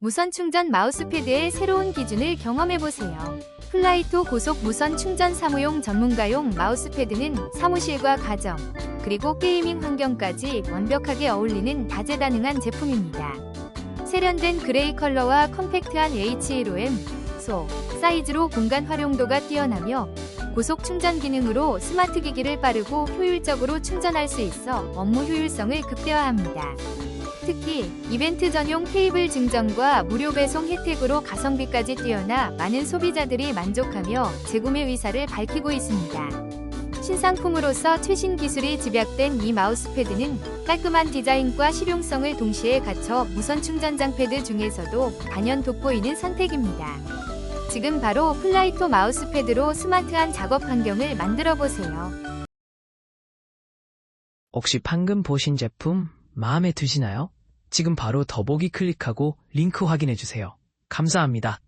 무선 충전 마우스패드의 새로운 기준을 경험해보세요. 플라이토 고속 무선 충전 사무용 전문가용 마우스패드는 사무실과 가정, 그리고 게이밍 환경까지 완벽하게 어울리는 다재다능한 제품입니다. 세련된 그레이 컬러와 컴팩트한 H1OM, 소, 사이즈로 공간 활용도가 뛰어나며 고속 충전 기능으로 스마트 기기를 빠르고 효율적으로 충전할 수 있어 업무 효율성을 극대화합니다. 특히 이벤트 전용 케이블 증정과 무료 배송 혜택으로 가성비까지 뛰어나 많은 소비자들이 만족하며 재구매 의사를 밝히고 있습니다. 신상품으로서 최신 기술이 집약된 이 마우스패드는 깔끔한 디자인과 실용성을 동시에 갖춰 무선 충전장 패드 중에서도 단연 돋보이는 선택입니다. 지금 바로 플라이토 마우스패드로 스마트한 작업 환경을 만들어 보세요. 혹시 방금 보신 제품 마음에 드시나요? 지금 바로 더보기 클릭하고 링크 확인해 주세요. 감사합니다.